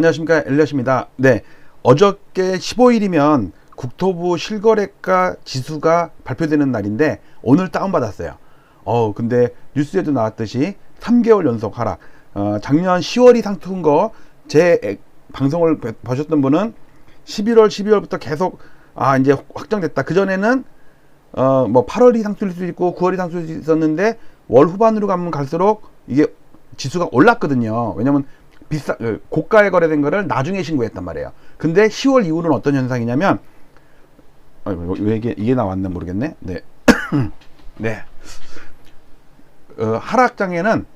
네, 안녕하십니까. 엘리엇입니다. 네, 어저께 15일이면 국토부 실거래가 지수가 발표되는 날인데 오늘 다운받았어요. 어, 근데 뉴스에도 나왔듯이 3개월 연속 하락. 어, 작년 10월이 상투인 거 제 방송을 봐- 보셨던 분은 11월, 12월부터 계속 아, 이제 확정됐다. 그 전에는 어, 뭐 8월이 상승일 수도 있고 9월이 상승일 수 있었는데 월 후반으로 가면 갈수록 이게 지수가 올랐거든요. 왜냐면 비싸 그 고가에 거래된 거를 나중에 신고했단 말이에요. 근데 10월 이후는 어떤 현상이냐면 아, 왜 이게 이게 나왔나 모르겠네. 네. 네. 어, 하락장에는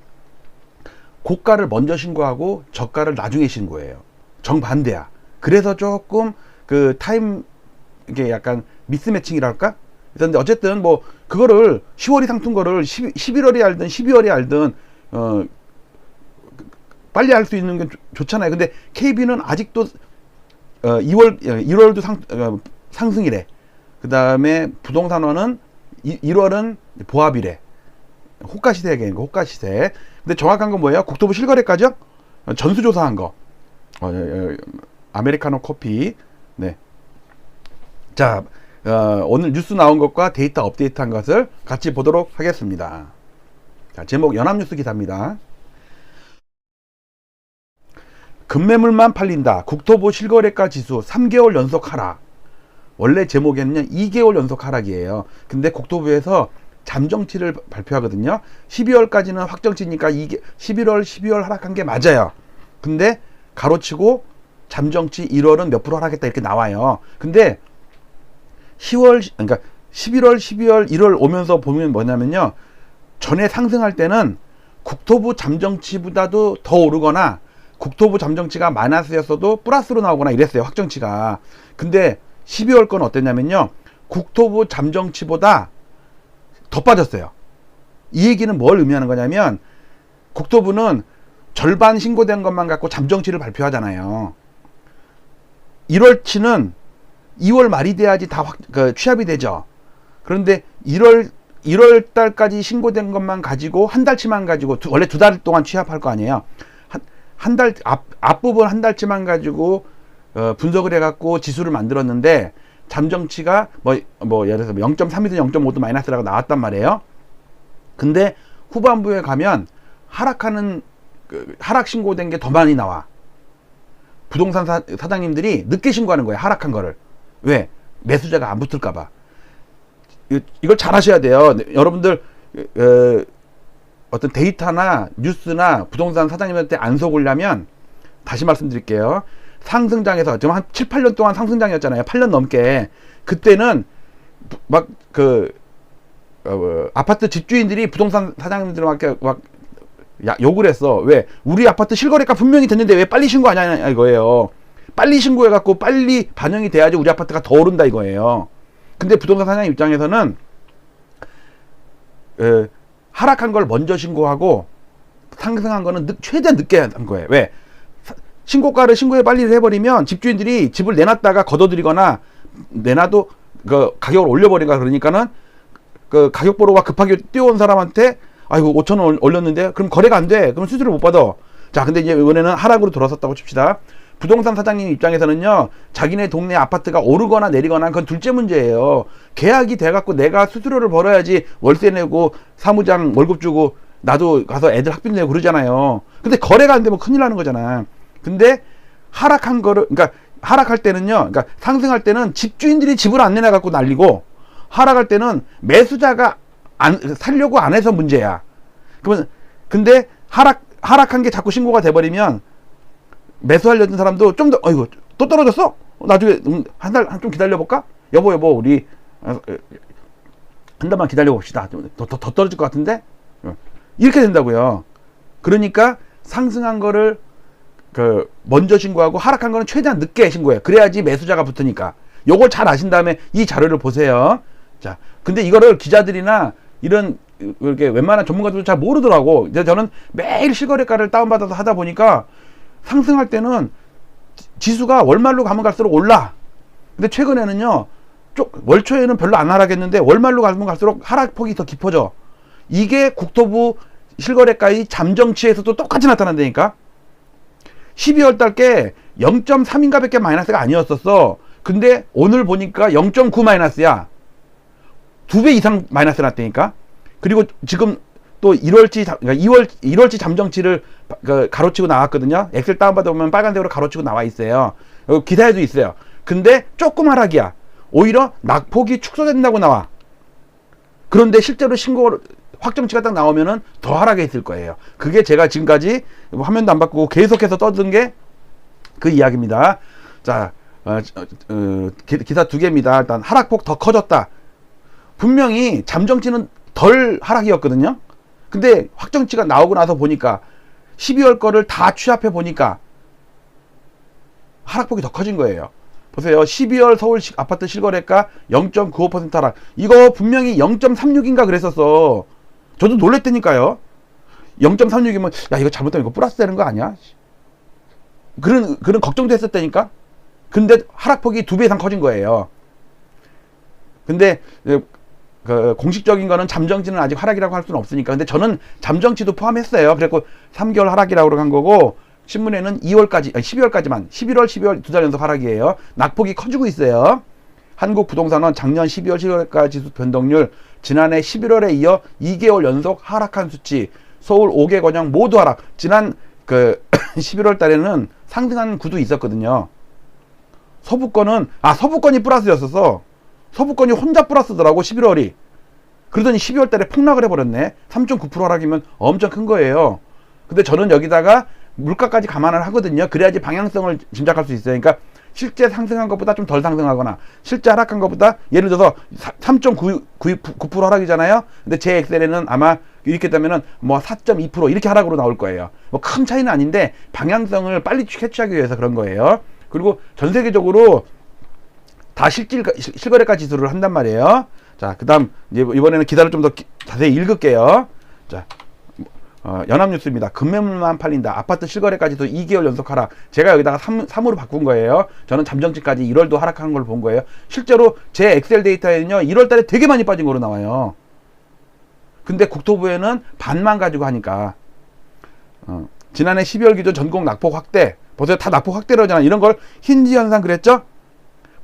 고가를 먼저 신고하고 저가를 나중에 신고해요. 정반대야. 그래서 조금 그 타임 이게 약간 미스매칭이랄까? 그런데 어쨌든 뭐 그거를 10월이 상퉁 거를 10, 11월에 알든 12월에 알든 어 빨리 할 수 있는 게 좋- 좋잖아요. 근데 KB는 아직도 어 2월 1월도 상 어, 상승이래. 그 다음에 부동산원은 1월은 보합이래. 호가 시세 얘기하는 거, 호가 시세. 근데 정확한 건 뭐예요? 국토부 실거래가죠? 어, 전수조사한 거. 어, 어, 어, 아메리카노 커피. 네. 자, 어, 오늘 뉴스 나온 것과 데이터 업데이트한 것을 같이 보도록 하겠습니다. 자, 제목 연합뉴스 기사입니다. 급매물만 팔린다. 국토부 실거래가 지수 3개월 연속 하락. 원래 제목에는 2개월 연속 하락이에요. 근데 국토부에서 잠정치를 발표하거든요. 12월까지는 확정치니까 이게 11월, 12월 하락한 게 맞아요. 근데 가로치고 잠정치 1월은 몇 프로 하락했다 이렇게 나와요. 근데 10월 그러니까 11월, 12월, 1월 오면서 보면 뭐냐면요. 전에 상승할 때는 국토부 잠정치보다도 더 오르거나 국토부 잠정치가 마이너스였어도 플러스로 나오거나 이랬어요. 확정치가. 근데 12월 건 어땠냐면요. 국토부 잠정치보다 더 빠졌어요. 이 얘기는 뭘 의미하는 거냐면 국토부는 절반 신고된 것만 갖고 잠정치를 발표하잖아요. 1월치는 2월 말이 돼야지 다 확, 그, 취합이 되죠. 그런데 1월 1월 달까지 신고된 것만 가지고 한 달치만 가지고 두- 원래 두 달 동안 취합할 거 아니에요. 한한달 앞 앞부분 한 달치만 가지고 어, 분석을 해갖고 지수를 만들었는데 잠정치가 뭐 뭐 예를 들어서 0.3이든 0.5든 마이너스라고 나왔단 말이에요. 근데 후반부에 가면 하락하는 그 하락 신고된 게 더 많이 나와. 부동산 사, 사장님들이 늦게 신고하는 거예요. 하락한 거를. 왜? 매수자가 안 붙을까 봐. 이- 이걸 잘 하셔야 돼요. 네, 여러분들, 어, 어떤 데이터나 뉴스나 부동산 사장님한테 안 속으려면 다시 말씀드릴게요. 상승장에서 지금 한 7, 8년 동안 상승장이었잖아요. 8년 넘게. 그때는 막 그, 어, 아파트 집주인들이 부동산 사장님들한테 막 야, 욕을 했어. 왜? 우리 아파트 실거래가 분명히 됐는데 왜 빨리 신고 하냐 이거예요. 빨리 신고해갖고 빨리 반영이 돼야지 우리 아파트가 더 오른다 이거예요. 근데 부동산 사장 입장에서는 에, 하락한 걸 먼저 신고하고 상승한 거는 늦, 최대한 늦게 한 거예요. 왜? 사- 신고가를 신고해 빨리 해버리면 집주인들이 집을 내놨다가 걷어들이거나 내놔도 그 가격을 올려버리가 그러니까는 그 가격 보러가 급하게 뛰어온 사람한테 아이고 5천 원 올렸는데 그럼 거래가 안 돼. 그럼 수수료 못 받아. 자, 근데 이제 이번에는 하락으로 돌아섰다고 칩시다. 부동산 사장님 입장에서는요, 자기네 동네 아파트가 오르거나 내리거나 그건 둘째 문제예요. 계약이 돼갖고 내가 수수료를 벌어야지 월세 내고 사무장 월급 주고 나도 가서 애들 학비 내고 그러잖아요. 근데 거래가 안 되면 큰일 나는 거잖아. 근데 하락한 거를, 그러니까 하락할 때는요, 그러니까 상승할 때는 집주인들이 집을 안 내놔갖고 난리고 하락할 때는 매수자가 안, 살려고 안 해서 문제야. 그러면, 근데 하락, 하락한 게 자꾸 신고가 돼버리면 매수하려던 사람도 좀 더, 어이구, 또 떨어졌어? 어, 나중에, 음, 한 달, 한 좀 기다려 볼까? 여보, 여보, 우리, 어, 어, 한 달만 기다려 봅시다. 좀 더, 더, 더 떨어질 것 같은데? 어. 이렇게 된다고요. 그러니까 상승한 거를 그 먼저 신고하고 하락한 거는 최대한 늦게 신고해요. 그래야지 매수자가 붙으니까. 요걸 잘 아신 다음에 이 자료를 보세요. 자, 근데 이거를 기자들이나 이런 이렇게 웬만한 전문가들도 잘 모르더라고. 이제 저는 매일 실거래가를 다운받아서 하다 보니까 상승할 때는 지- 지수가 월말로 가면 갈수록 올라. 근데 최근에는요, 쪽 월초에는 별로 안 하락했는데 월말로 가면 갈수록 하락폭이 더 깊어져. 이게 국토부 실거래가의 잠정치에서도 똑같이 나타난다니까. 12월 달께 0.3인가 밖에 마이너스가 아니었었어. 근데 오늘 보니까 0.9 마이너스야. 두 배 이상 마이너스 났다니까. 그리고 지금 또 1월치, 잠- 그러니까 2월, 1월치 잠정치를 바- 그 가로치고 나왔거든요. 엑셀 다운받아 보면 빨간색으로 가로치고 나와 있어요. 기사에도 있어요. 근데 조금 하락이야. 오히려 낙폭이 축소된다고 나와. 그런데 실제로 신고 확정치가 딱 나오면은 더 하락해 있을 거예요. 그게 제가 지금까지 화면도 안 바꾸고 계속해서 떠든 게 그 이야기입니다. 자, 어, 어, 기사 두 개입니다. 일단 하락폭 더 커졌다. 분명히 잠정치는 덜 하락이었거든요. 근데 확정치가 나오고 나서 보니까 12월 거를 다 취합해 보니까 하락폭이 더 커진 거예요. 보세요. 12월 서울 시- 아파트 실거래가 0.95% 하락. 이거 분명히 0.36인가 그랬었어. 저도 놀랬다니까요. 0.36이면 야 이거 잘못하면 이거 플러스 되는 거 아니야? 그런 그런 걱정도 했었다니까. 근데 하락폭이 두 배 이상 커진 거예요. 근데 그, 그 공식적인 거는 잠정치는 아직 하락이라고 할 수는 없으니까. 근데 저는 잠정치도 포함했어요. 그래고 3개월 하락이라고 한 거고 신문에는 2월까지, 아니 12월까지만 11월, 12월 두 달 연속 하락이에요. 낙폭이 커지고 있어요. 한국 부동산은 작년 12월, 12월까지 지수 변동률 지난해 11월에 이어 2개월 연속 하락한 수치. 서울 5개 권역 모두 하락. 지난 그 11월 달에는 상승한 구도 있었거든요. 서부권은 아 서부권이 플러스였어 서 서부권이 혼자 플러스더라고 11월이. 그러더니 12월 달에 폭락을 해버렸네. 3.9% 하락이면 엄청 큰 거예요. 근데 저는 여기다가 물가까지 감안을 하거든요. 그래야지 방향성을 짐작할 수 있어요. 그러니까 실제 상승한 것보다 좀 덜 상승하거나 실제 하락한 것보다 예를 들어서 3.9% 하락이잖아요. 근데 제 엑셀에는 아마 이렇게 되면은 뭐 4.2% 이렇게 하락으로 나올 거예요. 뭐 큰 차이는 아닌데 방향성을 빨리 캐치하기 위해서 그런 거예요. 그리고 전 세계적으로 다 실질 실- 실거래가 지수를 한단 말이에요. 자, 그다음 이제 이번에는 기사를 좀 더 자세히 읽을게요. 자, 어, 연합뉴스입니다. 금매물만 팔린다. 아파트 실거래까지도 2개월 연속 하락. 제가 여기다가 3, 3으로 바꾼 거예요. 저는 잠정치까지 1월도 하락한 걸본 거예요. 실제로 제 엑셀 데이터에는요, 1월 달에 되게 많이 빠진 거로 나와요. 근데 국토부에는 반만 가지고 하니까. 어, 지난해 12월 기준 전국 낙폭 확대. 보세요. 다 낙폭 확대로잖아. 이런 걸 힌지 현상 그랬죠?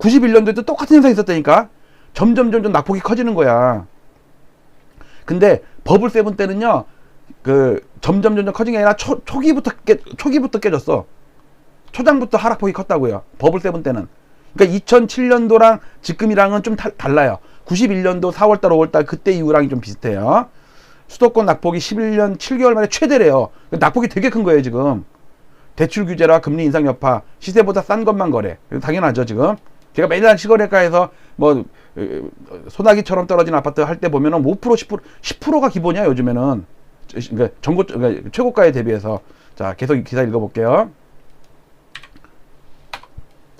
91년도에도 똑같은 현상이 있었다니까? 점점 점점 낙폭이 커지는 거야. 근데 버블 세븐 때는요, 그 점점 점점 커진 게 아니라 초, 초기부터 깨, 초기부터 깨졌어. 초장부터 하락폭이 컸다고요. 버블 세븐 때는. 그러니까 2007년도랑 지금이랑은 좀 달- 달라요. 91년도 4월달, 5월달 그때 이후랑이 좀 비슷해요. 수도권 낙폭이 11년 7개월 만에 최대래요. 낙폭이 되게 큰 거예요, 지금. 대출 규제라 금리 인상 여파, 시세보다 싼 것만 거래. 당연하죠, 지금. 제가 매달 시거래가에서 뭐 어, 소나기처럼 떨어진 아파트 할 때 보면은 5% 10% 10%가 기본이야 요즘에는. 그러니까 전고 그러니까 최고가에 대비해서 자 계속 이 기사 읽어볼게요.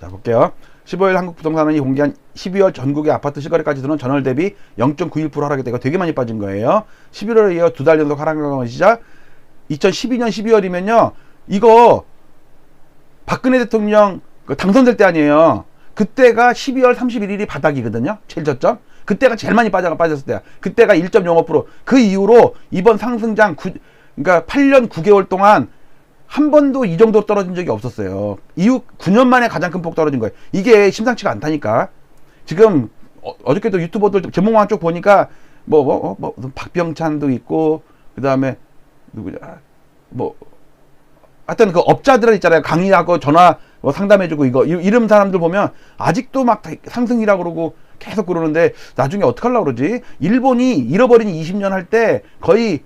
자 볼게요. 15일 한국부동산원이 공개한 12월 전국의 아파트 실거래가지수는 전월 대비 0.91% 하락했다가 되게 많이 빠진 거예요. 11월에 이어 두 달 연속 하락한 것이자 2012년 12월이면요 이거 박근혜 대통령 그 당선될 때 아니에요. 그때가 12월 31일이 바닥이거든요. 제일 저점. 그때가 제일 많이 빠져가 빠졌을 때야. 그때가 1.05%. 그 이후로 이번 상승장 구, 그러니까 8년 9개월 동안 한 번도 이 정도 떨어진 적이 없었어요. 이후 9년 만에 가장 큰 폭 떨어진 거예요. 이게 심상치가 않다니까. 지금 어, 어저께도 유튜버들 제목만 쪽 보니까 뭐, 뭐, 뭐, 뭐 박병찬도 있고 그다음에 누구냐 뭐 하여튼 그 업자들 있잖아요. 강의하고 전화 뭐 상담해주고 이거 이- 이름 사람들 보면 아직도 막 다- 상승이라고 그러고 계속 그러는데 나중에 어떻게 하려고 그러지? 일본이 잃어버린 20년 할 때 거의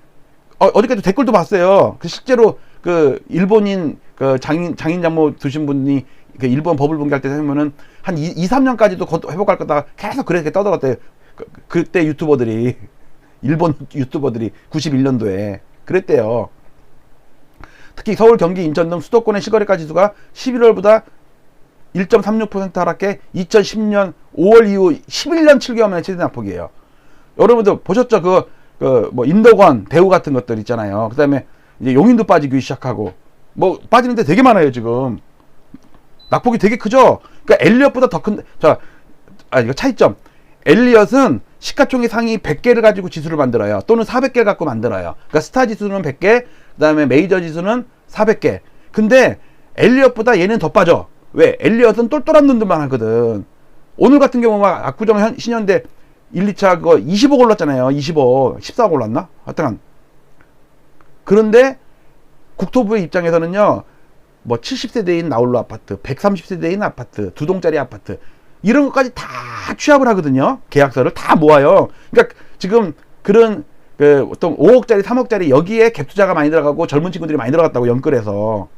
어, 어저께도 댓글도 봤어요. 그 실제로 그 일본인 그 장인 장인 장모 두신 분이 그 일본 버블 붕괴할 때 생각하면은 한 2, 2 3년까지도 회복할 거다 계속 그렇게 떠들었대요. 그, 그때 유튜버들이 일본 유튜버들이 91년도에 그랬대요. 특히 서울, 경기, 인천 등 수도권의 시거래가 지수가 11월보다 1.36% 하락해 2010년 5월 이후 11년 7개월 만에 최대 낙폭이에요. 여러분들 보셨죠? 그, 그, 뭐, 인덕원, 대우 같은 것들 있잖아요. 그 다음에 이제 용인도 빠지기 시작하고, 뭐, 빠지는데 되게 많아요, 지금. 낙폭이 되게 크죠? 그러니까 엘리엇보다 더 큰, 자, 아, 이거 차이점. 엘리엇은 시가총액 상위 100개를 가지고 지수를 만들어요. 또는 400개 갖고 만들어요. 그러니까 스타 지수는 100개, 그 다음에 메이저 지수는 400개. 근데 엘리엇보다 얘는 더 빠져. 왜? 엘리엇은 똘똘한 놈들만 하거든. 오늘 같은 경우 막 압구정 현- 신현대 1, 2차 그거 20억 올랐잖아요. 20억. 14억 올랐나? 하여튼 그런데 국토부의 입장에서는요. 뭐 70세대인 나홀로 아파트, 130세대인 아파트, 두 동짜리 아파트 이런 것까지 다 취합을 하거든요. 계약서를 다 모아요. 그러니까 지금 그런 그 어떤 5억짜리, 3억짜리 여기에 갭 투자가 많이 들어가고 젊은 친구들이 많이 들어갔다고 연끌해서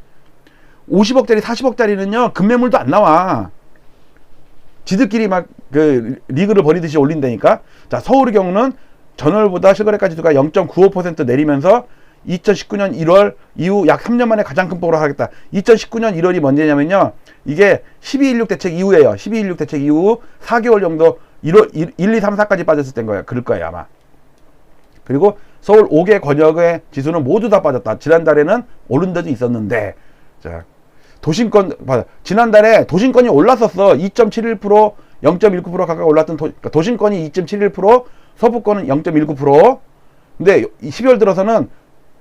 50억짜리, 40억짜리는요 급매물도 안 나와. 지들끼리 막 그 리그를 벌이듯이 올린다니까. 자 서울의 경우는 전월보다 실거래가 지수가 0.95% 내리면서 2019년 1월 이후 약 3년 만에 가장 큰 폭으로 하겠다. 2019년 1월이 언제냐면요. 이게 12.16 대책 이후에요. 12.16 대책 이후 4개월 정도 1월 1, 2, 3, 4까지 빠졌을 때인 거예요. 그럴 거예요, 아마. 그리고 서울 5개 권역의 지수는 모두 다 빠졌다. 지난달에는 오른 데도 있었는데. 자. 도심권 봐. 지난달에 도심권이 올랐었어. 2.71%, 0.19% 가까이 올랐던 도, 그러니까 도심권이 2.71%, 서부권은 0.19%. 근데 이 12월 들어서는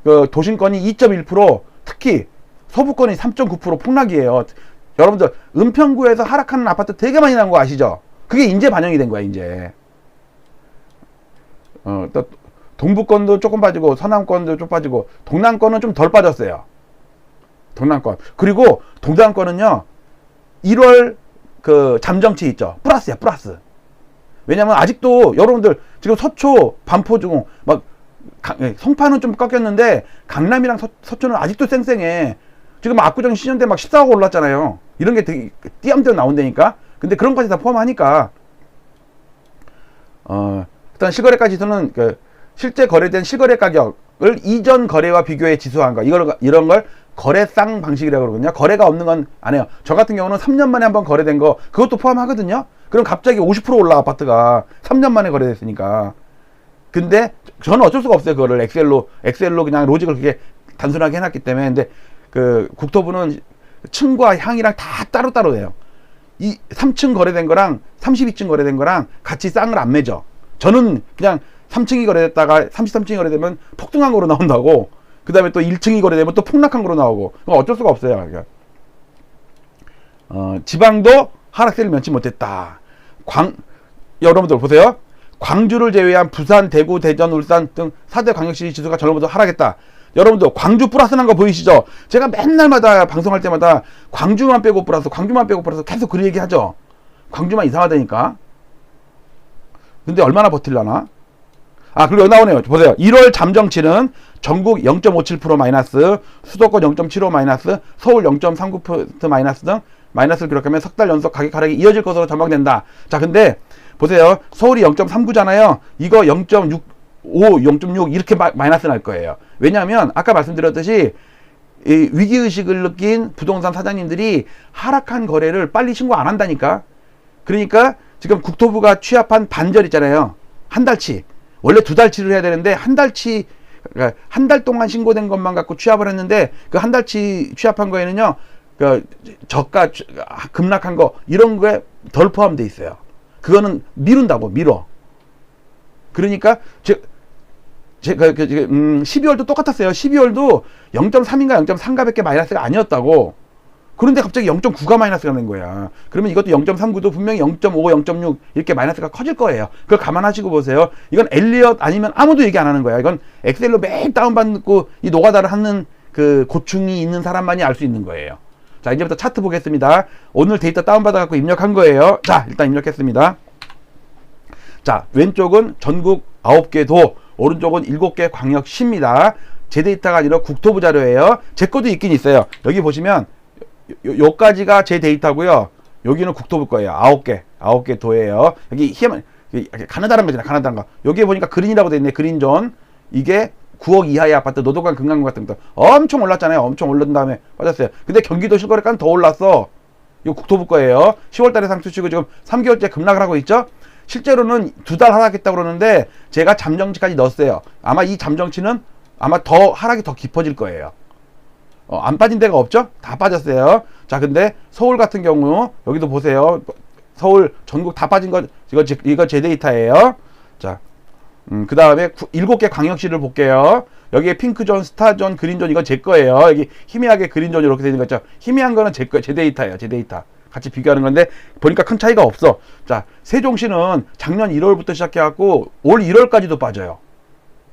그 도심권이 2.1%, 특히 서부권이 3.9% 폭락이에요. 여러분들 은평구에서 하락하는 아파트 되게 많이 난 거 아시죠? 그게 이제 반영이 된 거야, 이제. 어, 또 동부권도 조금 빠지고 서남권도 좀 빠지고 동남권은 좀 덜 빠졌어요. 동남권. 그리고 동남권은요. 1월 그 잠정치 있죠. 플러스야, 플러스. 왜냐면 아직도 여러분들 지금 서초, 반포 중막 강- 예, 좀 꺾였는데 강남이랑 서, 서초는 아직도 쌩쌩해. 지금 압구정 시전대 막 14억 올랐잖아요. 이런 게 되게 띄엄띄엄 나온다니까. 근데 그런 것까지 다 포함하니까 어, 일단 실거래가 지수는 그 실제 거래된 실거래 가격을 이전 거래와 비교해 지수한 거. 이걸 이런 걸 거래상 방식이라고 그러거든요. 거래가 없는 건 안 해요. 저 같은 경우는 3년 만에 한번 거래된 거 그것도 포함하거든요. 그럼 갑자기 50% 올라 아파트가 3년 만에 거래됐으니까. 근데 저는 어쩔 수가 없어요. 그거를 엑셀로 엑셀로 그냥 로직을 그렇게 단순하게 해놨기 때문에 근데 그 국토부는 층과 향이랑 다 따로따로 돼요. 이 3층 거래된 거랑 32층 거래된 거랑 같이 쌍을 안 매죠. 저는 그냥 3층이 거래됐다가 33층이 거래되면 폭등한 거로 나온다고. 그 다음에 또 1층이 거래되면 또 폭락한 거로 나오고. 그건 어쩔 수가 없어요. 그러니까. 어, 지방도 하락세를 면치 못했다. 광, 여러분들 보세요. 광주를 제외한 부산, 대구, 대전, 울산 등 4대 광역시 지수가 전월보다 하락했다. 여러분들 광주 플러스 난 거 보이시죠? 제가 맨날마다 방송할 때마다 광주만 빼고 플러스, 광주만 빼고 플러스 계속 그 얘기 하죠. 광주만 이상하다니까. 근데 얼마나 버틸라나? 아, 그리고 나오네요. 보세요. 1월 잠정치는 전국 0.57% 마이너스, 수도권 0.75 마이너스, 서울 0.39% 마이너스 등 마이너스를 기록하면 석 달 연속 가격 하락이 이어질 것으로 전망된다. 자, 근데 보세요. 서울이 0.39잖아요. 이거 0.65, 0.6 이렇게 마, 마이너스 날 거예요. 왜냐하면 아까 말씀드렸듯이 이 위기의식을 느낀 부동산 사장님들이 하락한 거래를 빨리 신고 안 한다니까. 그러니까 지금 국토부가 취합한 반절 있잖아요. 한 달치. 원래 두 달치를 해야 되는데 한 달치 그러니까 한 달 동안 신고된 것만 갖고 취합을 했는데 그 한 달치 취합한 거에는요. 그 저가 취- 급락한 거 이런 거에 덜 포함돼 있어요. 그거는 미룬다고 미뤄. 그러니까 제 제가 그 지금 음 12월도 똑같았어요. 12월도 0.3인가 0.3가밖에 마이너스가 아니었다고. 그런데 갑자기 0.9가 마이너스가 된 거야. 그러면 이것도 0.39도 분명히 0.5, 0.6 이렇게 마이너스가 커질 거예요. 그걸 감안하시고 보세요. 이건 엘리엇 아니면 아무도 얘기 안 하는 거야. 이건 엑셀로 매일 다운받고 이 노가다를 하는 그 고충이 있는 사람만이 알 수 있는 거예요. 자, 이제부터 차트 보겠습니다. 오늘 데이터 다운받아갖고 입력한 거예요. 자, 일단 입력했습니다. 자, 왼쪽은 전국 9개 도, 오른쪽은 7개 광역시입니다. 제 데이터가 아니라 국토부 자료예요. 제 것도 있긴 있어요. 여기 보시면 요, 요까지가 제 데이터고요. 여기는 국토부 거예요. 9개. 9개 도예요. 여기 희한 가나다란 거잖아. 가나다란 거. 여기에 보니까 그린이라고 돼 있네. 그린존. 이게 9억 이하의 아파트, 노도관 금강구 같은 거 엄청 올랐잖아요. 엄청 오른 다음에 빠졌어요. 근데 경기도 실거래가는 더 올랐어. 이거 국토부 거예요. 10월 달에 상투 치고 지금 3개월째 급락을 하고 있죠. 실제로는 두 달 하락했다고 그러는데 제가 잠정치까지 넣었어요. 아마 이 잠정치는 아마 더 하락이 더 깊어질 거예요. 어, 안 빠진 데가 없죠? 다 빠졌어요. 자, 근데 서울 같은 경우 여기도 보세요. 서울 전국 다 빠진 거 이거 제, 이거 제 데이터예요. 자, 음, 그 다음에 일곱 개 광역시를 볼게요. 여기에 핑크존, 스타존, 그린존 이건 제 거예요. 여기 희미하게 그린존 이렇게 되는 거 있죠. 희미한 거는 제 거, 제 데이터예요. 제 데이터. 같이 비교하는 건데 보니까 큰 차이가 없어. 자, 세종시는 작년 1월부터 시작해 갖고 올 1월까지도 빠져요.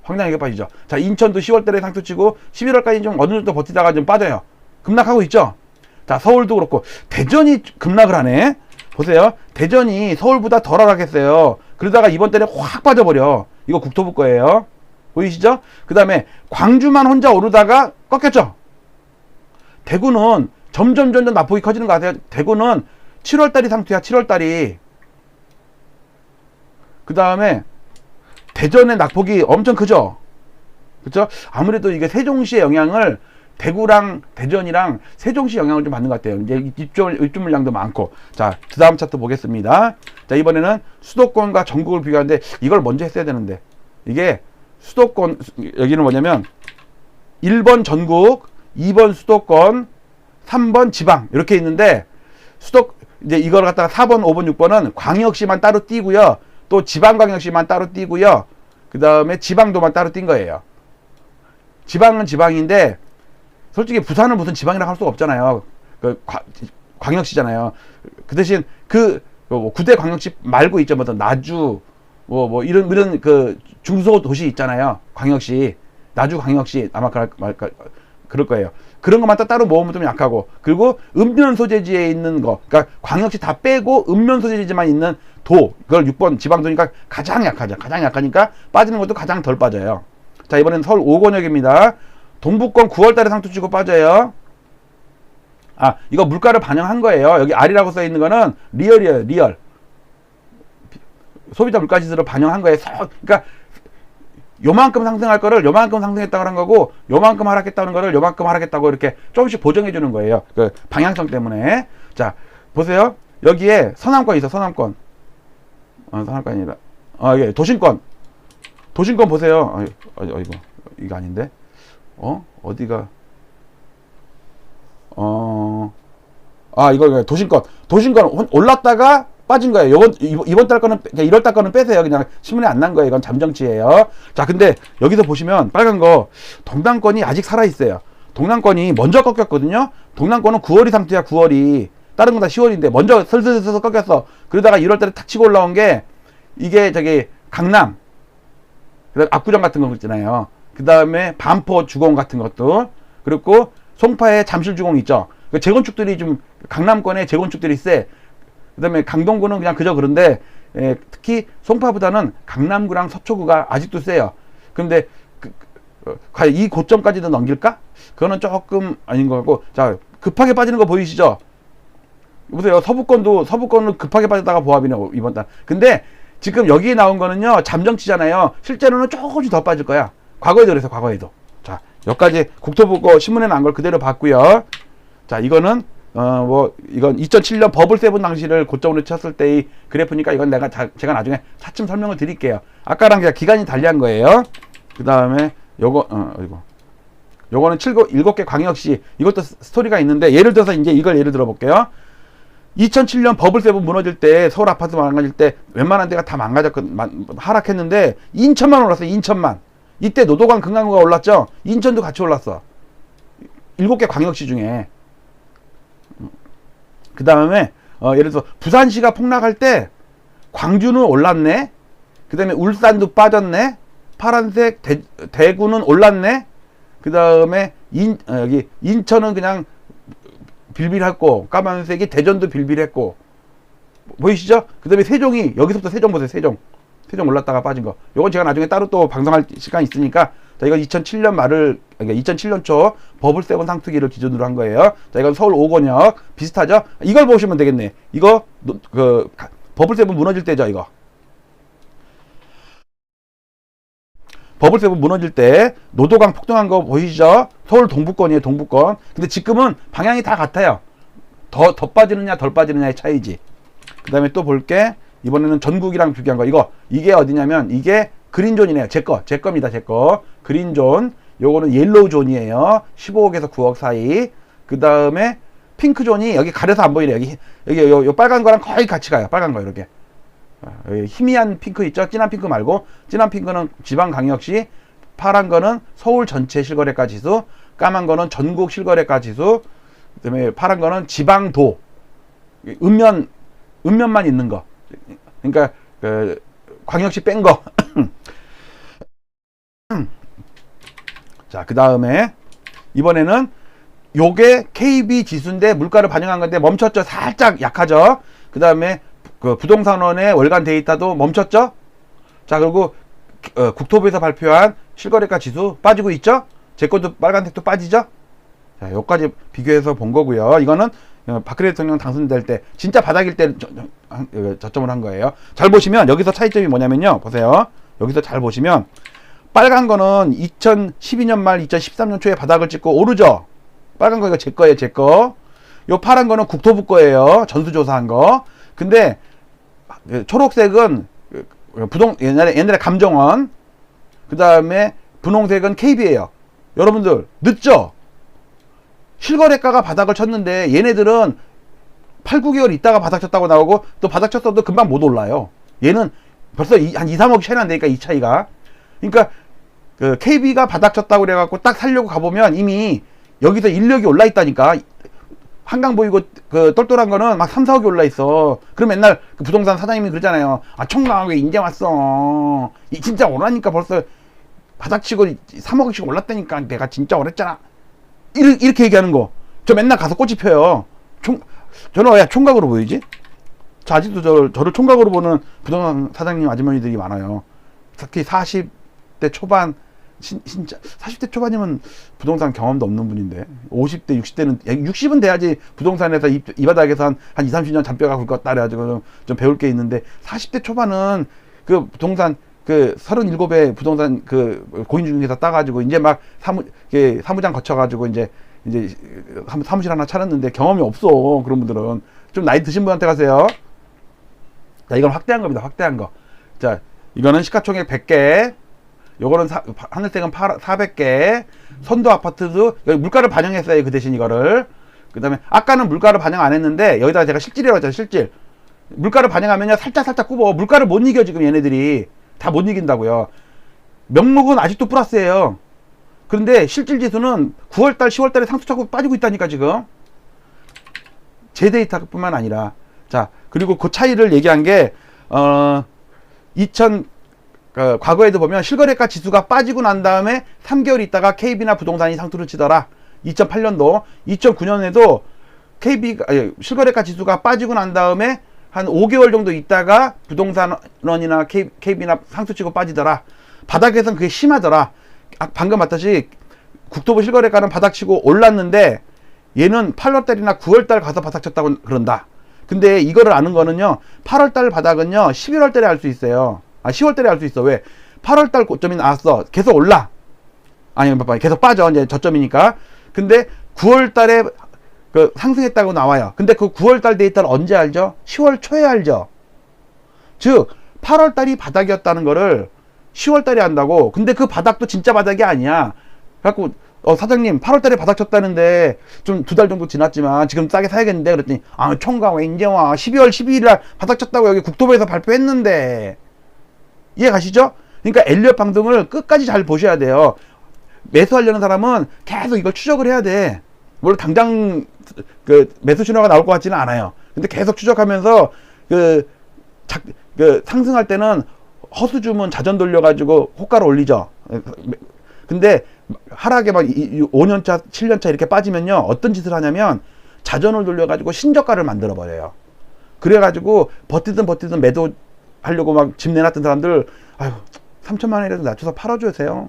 황당하게 빠지죠. 자, 인천도 10월 달에 상투 치고 11월까지 좀 어느 정도 버티다가 좀 빠져요. 급락하고 있죠. 자, 서울도 그렇고 대전이 급락을 하네. 보세요. 대전이 서울보다 덜 하락했어요. 그러다가 이번 달에 확 빠져버려. 이거 국토부 거예요. 보이시죠? 그 다음에 광주만 혼자 오르다가 꺾였죠. 대구는 점점 점점 낙폭이 커지는 거 같아요. 대구는 7월달이 상투야. 7월달이. 그 다음에 대전의 낙폭이 엄청 크죠. 그렇죠? 아무래도 이게 세종시의 영향을 대구랑 대전이랑 세종시 영향을 좀 받는 것 같아요. 이제 입주, 입주 물량도 많고. 자, 그 다음 차트 보겠습니다. 자, 이번에는 수도권과 전국을 비교하는데 이걸 먼저 했어야 되는데. 이게 수도권, 여기는 뭐냐면 1번 전국, 2번 수도권, 3번 지방. 이렇게 있는데 수도, 이제 이걸 갖다가 4번, 5번, 6번은 광역시만 따로 띄고요. 또 지방광역시만 따로 띄고요. 그 다음에 지방도만 따로 띈 거예요. 지방은 지방인데 솔직히 부산은 무슨 지방이라고 할 수가 없잖아요. 그 과, 광역시잖아요. 그 대신 그 뭐, 구대 광역시 말고 있죠. 뭐 나주 뭐 뭐 이런 이런 그 중소 도시 있잖아요. 광역시 나주 광역시 아마 그럴, 말까, 그럴 거예요. 그런 것만 따- 따로 모으면 좀 약하고 그리고 읍면 소재지에 있는 거 그러니까 광역시 다 빼고 읍면 소재지만 있는 도 그걸 6번 지방도니까 가장 약하죠. 가장 약하니까 빠지는 것도 가장 덜 빠져요. 자 이번엔 서울 5권역입니다. 동북권 9월달에 상투 치고 빠져요. 아 이거 물가를 반영한 거예요. 여기 R이라고 써 있는 거는 리얼이에요. 리얼. 소비자 물가 지수를 반영한 거예요. 서- 그러니까 요만큼 상승할 거를 요만큼 상승했다고 한 거고 요만큼 하락했다는 거를 요만큼 하락했다고 이렇게 조금씩 보정해 주는 거예요. 그 방향성 때문에. 자, 보세요. 여기에 서남권 있어. 서남권. 어, 서남권이 아니라 아, 이게 도심권. 도심권 보세요. 아, 어, 어, 이거 이거 아닌데. 어? 어디가 어. 아, 이거, 도심권. 도심권 혼- 올랐다가 빠진 거예요. 이번, 이번, 이번 달 거는, 1월 달 거는 빼세요. 그냥 신문에 안 난 거예요. 이건 잠정치예요. 자, 근데 여기서 보시면 빨간 거, 동남권이 아직 살아 있어요. 동남권이 먼저 꺾였거든요. 동남권은 9월이 상태야, 9월이. 다른 건 다 10월인데, 먼저 슬슬슬 꺾였어. 그러다가 1월 달에 탁 치고 올라온 게, 이게 저기, 강남. 압구정 같은 거 있잖아요. 그 다음에 반포 주공 같은 것도. 그리고 송파에 잠실 주공 있죠. 그 재건축들이 좀 강남권에 재건축들이 세. 그다음에 강동구는 그냥 그저 그런데 에, 특히 송파보다는 강남구랑 서초구가 아직도 세요. 근데 그, 어, 과연 이 고점까지도 넘길까? 그거는 조금 아닌 것 같고 자 급하게 빠지는 거 보이시죠? 보세요 서부권도 서부권은 급하게 빠졌다가 보합이네 이번 달. 근데 지금 여기에 나온 거는요 잠정치잖아요. 실제로는 조금씩 더 빠질 거야. 과거에도 그래서 과거에도. 자 여기까지 국토부 거 신문에 난 걸 그대로 봤고요. 자 이거는 어 뭐 이건 2007년 버블 세븐 당시를 고점으로 쳤을 때의 그래프니까 이건 내가 자- 제가 나중에 차츰 설명을 드릴게요. 아까랑 그냥 기간이 달리한 거예요. 그 다음에 요거 어 이거 요거는 7, 7개 광역시 이것도 스- 스토리가 있는데 예를 들어서 이제 이걸 예를 들어 볼게요. 2007년 버블 세븐 무너질 때 서울 아파트 망가질 때 웬만한 데가 다 망가졌거든 마- 하락했는데 인천만 올랐어요. 인천만. 이때 노도강 금강구가 올랐죠. 인천도 같이 올랐어. 일곱 개 광역시 중에 그 다음에 어, 예를 들어서 부산시가 폭락할 때 광주는 올랐네. 그 다음에 울산도 빠졌네. 파란색 대, 대구는 올랐네. 그 다음에 인 어, 여기 인천은 그냥 빌빌했고 까만색이 대전도 빌빌했고 보이시죠? 그 다음에 세종이 여기서부터 세종 보세요. 세종 세종 올랐다가 빠진 거. 요건 제가 나중에 따로 또 방송할 시간 있으니까 자 이건 2007년 말을 그러니까 2007년 초 버블 세븐 상투기를 기준으로 한 거예요. 자 이건 서울 5권역 비슷하죠? 이걸 보시면 되겠네. 이거 노- 그 가- 버블 세븐 무너질 때죠, 이거. 버블 세븐 무너질 때 노도강 폭등한 거 보이시죠? 서울 동부권이에요, 동부권. 근데 지금은 방향이 다 같아요. 더, 더 빠지느냐, 덜 빠지느냐의 차이지. 그 다음에 또 볼게. 이번에는 전국이랑 비교한 거. 이거, 이게 어디냐면, 이게 그린존이네요. 제 거, 제 겁니다, 제 거. 그린존. 요거는 옐로우 존이에요. 15억에서 9억 사이. 그 다음에 핑크존이 여기 가려서 안 보이네. 여기, 여기, 요, 요 빨간 거랑 거의 같이 가요. 빨간 거, 이렇게. 아, 여기 희미한 핑크 있죠? 진한 핑크 말고. 진한 핑크는 지방광역시, 파란 거는 서울 전체 실거래가 지수, 까만 거는 전국 실거래가 지수, 그다음에 파란 거는 지방도 읍면 읍면만 있는 거. 그러니까 그 광역시 뺀 거. 자, 그 다음에 이번에는 요게 KB 지수인데 물가를 반영한 건데 멈췄죠. 살짝 약하죠. 그 다음에 그 부동산원의 월간 데이터도 멈췄죠. 자, 그리고 어, 국토부에서 발표한 실거래가 지수 빠지고 있죠. 제 것도 빨간색도 빠지죠. 자, 여기까지 비교해서 본 거고요. 이거는 어, 박근혜 대통령 당선될 때 진짜 바닥일 때 저, 저, 한- 어, 저점을 한 거예요. 잘 보시면 여기서 차이점이 뭐냐면요. 보세요. 여기서 잘 보시면 빨간 거는 2012년 말 2013년 초에 바닥을 찍고 오르죠. 빨간 거 이거 제 거예요, 제 거. 요 파란 거는 국토부 거예요. 전수조사한 거. 근데 그 초록색은 그 부동 옛날에 옛날에 감정원 그 다음에 분홍색은 KB예요. 여러분들 늦죠? 실거래가가 바닥을 쳤는데 얘네들은 8, 9개월 있다가 바닥 쳤다고 나오고 또 바닥 쳤어도 금방 못 올라요. 얘는 벌써 이- 한 2, 3억 차이 난다니까 이 차이가. 그러니까 그 KB가 바닥 쳤다고 그래갖고 딱 살려고 가보면 이미 여기서 인력이 올라 있다니까. 한강 보이고 그 똘똘한 거는 막 3, 4억이 올라 있어. 그럼 맨날 그 부동산 사장님이 그러잖아요. 아, 총각하게 이제 왔어. 이 진짜 오라니까 벌써 바닥 치고 3억씩 올랐다니까 내가 진짜 오랬잖아. 이렇게, 얘기하는 거. 저 맨날 가서 꽃이 펴요. 총, 저는 왜 총각으로 보이지? 저 아직도 저, 저를 총각으로 보는 부동산 사장님 아주머니들이 많아요. 특히 40대 초반, 신, 진짜, 40대 초반이면 부동산 경험도 없는 분인데, 50대, 60대는, 60은 돼야지 부동산에서 이, 이 바닥에서 한, 한 20, 30년 잔뼈가 굵었다 그래가지고 좀, 좀 배울 게 있는데, 40대 초반은 그 부동산, 그 37의 부동산 그 고인중개사 따가지고 이제 막 사무, 사무장 거쳐가지고 이제 이제 사무- 사무실 하나 차렸는데 경험이 없어 그런 분들은 좀 나이 드신 분한테 가세요. 자 이건 확대한 겁니다. 확대한 거. 자 이거는 시가총액 100개. 요거는 사, 하늘색은 8, 400개. 선도 아파트도 여기 물가를 반영했어요. 그 대신 이거를. 그다음에 아까는 물가를 반영 안 했는데 여기다가 제가 실질이라고 했잖아요. 실질. 물가를 반영하면요 살짝 살짝 굽어. 물가를 못 이겨 지금 얘네들이 다 못 이긴다고요. 명목은 아직도 플러스예요. 그런데 실질 지수는 9월달, 10월달에 상승하고 빠지고 있다니까 지금. 제 데이터뿐만 아니라 자 그리고 그 차이를 얘기한 게어 2000그 과거에도 보면 실거래가 지수가 빠지고 난 다음에 3개월 있다가 KB나 부동산이 상투를 치더라. 2008년도, 2009년에도 KB가 아니, 실거래가 지수가 빠지고 난 다음에 한 5개월 정도 있다가 부동산원이나 KB나 상투 치고 빠지더라. 바닥에선 그게 심하더라. 아, 방금 봤듯이 국토부 실거래가는 바닥치고 올랐는데 얘는 8월달이나 9월달 가서 바닥 쳤다고 그런다. 근데 이거를 아는 거는요. 8월달 바닥은요. 11월달에 할수 있어요. 아 10월달에 할수 있어. 왜? 8월달 고점이 나왔어. 계속 올라. 아니 뭐, 계속 빠져. 이제 저점이니까. 근데 9월달에 그 상승했다고 나와요. 근데 그 9월달 데이터를 언제 알죠? 10월 초에 알죠. 즉 8월달이 바닥이었다는 거를 10월달에 한다고. 근데 그 바닥도 진짜 바닥이 아니야. 그래갖고 어 사장님 8월달에 바닥 쳤다는데 좀 두 달 정도 지났지만 지금 싸게 사야겠는데 그랬더니 아 총각 왜 이제 와 12월 12일날 바닥 쳤다고 여기 국토부에서 발표했는데 이해 가시죠? 그러니까 엘리엇 방송을 끝까지 잘 보셔야 돼요. 매수하려는 사람은 계속 이걸 추적을 해야 돼. 물론 당장 그 매수 신호가 나올 것 같지는 않아요. 근데 계속 추적하면서 그, 작, 그 상승할 때는 허수 주문 자전 돌려가지고 호가를 올리죠. 근데 하락에 막 5년차, 7년차 이렇게 빠지면요. 어떤 짓을 하냐면 자전을 돌려가지고 신저가를 만들어 버려요. 그래가지고 버티든 버티든 매도 하려고 막 집 내놨던 사람들 아유 3천만 원이라도 낮춰서 팔아주세요.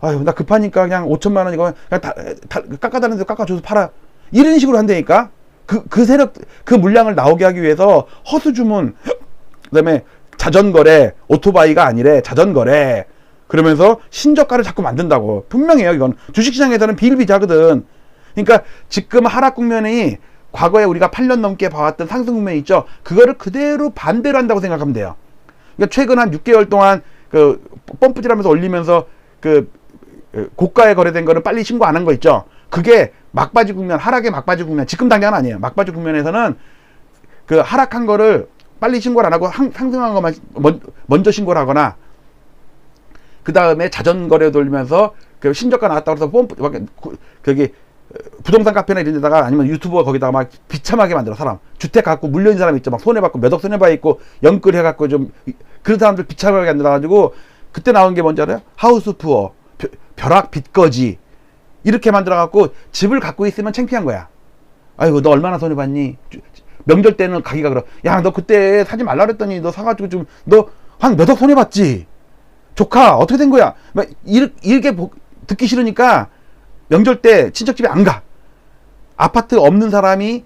아유 나 급하니까 그냥 5천만 원 이거 그냥 다, 다 깎아다는 데 깎아줘서 팔아 이런 식으로 한다니까? 그, 그 세력 그 물량을 나오게 하기 위해서 허수 주문 그 다음에 자전거래 오토바이가 아니래 자전거래. 그러면서 신저가를 자꾸 만든다고. 분명해요 이건. 주식시장에서는 비일비재하거든. 그러니까 지금 하락 국면이 과거에 우리가 8년 넘게 봐왔던 상승 국면 있죠. 그거를 그대로 반대로 한다고 생각하면 돼요. 그러니까 최근 한 6개월 동안 그 펌프질하면서 올리면서 그 고가에 거래된 거는 빨리 신고 안 한 거 있죠. 그게 막바지 국면, 하락의 막바지 국면, 지금 당장 아니에요. 막바지 국면에서는 그 하락한 거를 빨리 신고를 안 하고 항- 상승한 것만 먼- 먼저 신고를 하거나 그 다음에 자전거래 돌리면서 그 신저가 나왔다고 해서 구- 거기 어, 부동산 카페나 이런 데다가 아니면 유튜버 거기다가 막 비참하게 만들어 사람 주택 갖고 물려인 사람 있죠 막 손해받고 몇 억 손해봐 있고 연끌 해갖고 좀 이- 그런 사람들 비참하게 만들어가지고 그때 나온 게 뭔지 알아요? 하우스 푸어 벼- 벼락 빚거지 이렇게 만들어갖고 집을 갖고 있으면 창피한 거야 아이고 너 얼마나 손해봤니 주- 명절 때는 가기가 그러 야 너 그때 사지 말라 그랬더니 너 사가지고 좀 너 한 몇 억 손해봤지 조카 어떻게 된 거야 막 이렇게, 듣기 싫으니까 명절 때 친척집에 안 가. 아파트 없는 사람이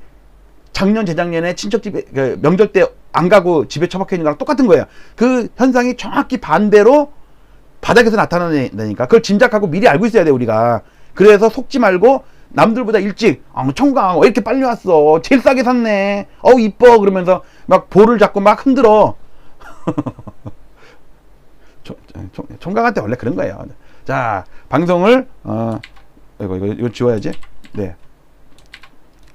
작년 재작년에 친척집에 그 명절 때 안 가고 집에 처박혀 있는 거랑 똑같은 거예요. 그 현상이 정확히 반대로 바닥에서 나타나니까 그걸 짐작하고 미리 알고 있어야 돼 우리가. 그래서 속지 말고 남들보다 일찍 어, 청강 왜 이렇게 빨리 왔어 제일 싸게 샀네 어우 이뻐 그러면서 막 볼을 잡고 막 흔들어 총각한테 원래 그런 거예요. 자, 방송을 어 이거 이거 이거 지워야지. 네.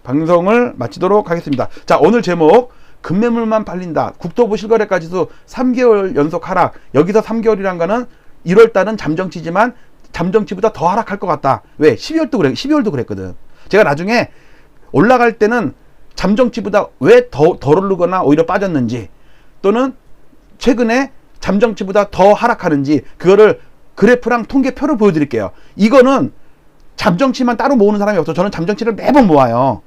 방송을 마치도록 하겠습니다. 자, 오늘 제목 급매물만 팔린다. 국토부 실거래가지수 3개월 연속 하락. 여기서 3개월이란 거는 1월 달은 잠정치지만 잠정치보다 더 하락할 것 같다. 왜? 12월도 그래. 12월도 그랬거든. 제가 나중에 올라갈 때는 잠정치보다 왜 더 덜 오르거나 오히려 빠졌는지 또는 최근에 잠정치보다 더 하락하는지 그거를 그래프랑 통계표를 보여드릴게요. 이거는 잠정치만 따로 모으는 사람이 없어. 저는 잠정치를 매번 모아요.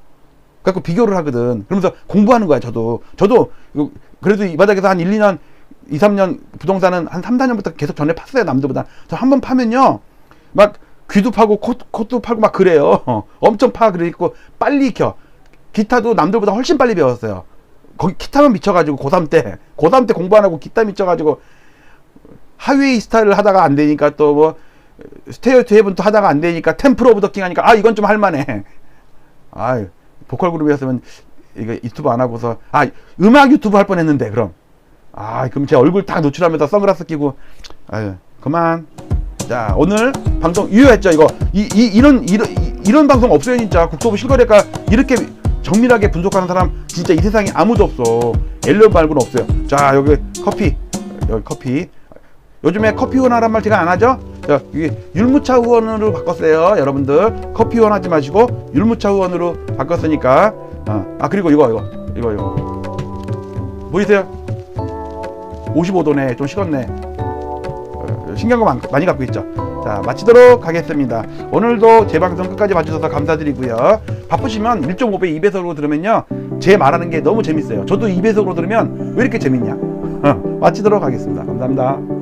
그래갖고 비교를 하거든. 그러면서 공부하는 거야, 저도. 저도 그래도 이 바닥에서 한 1, 2년, 2, 3년 부동산은 한 3, 4년부터 계속 전에 팠어요, 남들보다. 저 한 번 파면요. 막 귀도 파고 코, 콧도 파고 막 그래요. 엄청 파 그러고 빨리 익혀. 기타도 남들보다 훨씬 빨리 배웠어요. 거기 기타만 미쳐가지고 고3 때 고3 때 공부 안 하고 기타 미쳐가지고 하웨이 스타일을 하다가 안 되니까 또 뭐 스테이어 투 헤븐 또 하다가 안 되니까 템플 오브 더킹 하니까 아 이건 좀 할만해 아 보컬 그룹이었으면 이거 유튜브 안 하고서 아 음악 유튜브 할 뻔했는데 그럼 아 그럼 제 얼굴 다 노출하면서 선글라스 끼고 아유 그만 자 오늘 방송 유효했죠 이거? 이, 이 이런 이런 이- 이런 방송 없어요 진짜. 국토부 실거래가 이렇게 정밀하게 분석하는 사람 진짜 이 세상에 아무도 없어. 엘리언 말고는 없어요. 자 여기 커피. 여기 커피. 요즘에 커피 후원하란 말 제가 안 하죠? 자 여기 율무차 후원으로 바꿨어요 여러분들. 커피 후원 하지 마시고 율무차 후원으로 바꿨으니까. 어. 아 그리고 이거 이거. 이거 이거. 보이세요? 55도네. 좀 식었네. 어, 많, 많이 갖고 있죠. 자, 마치도록 하겠습니다. 오늘도 제 방송 끝까지 봐주셔서 감사드리고요. 바쁘시면 1.5배, 2배속으로 들으면요. 제 말하는 게 너무 재밌어요. 저도 2배속으로 들으면 왜 이렇게 재밌냐? 마치도록 하겠습니다. 감사합니다.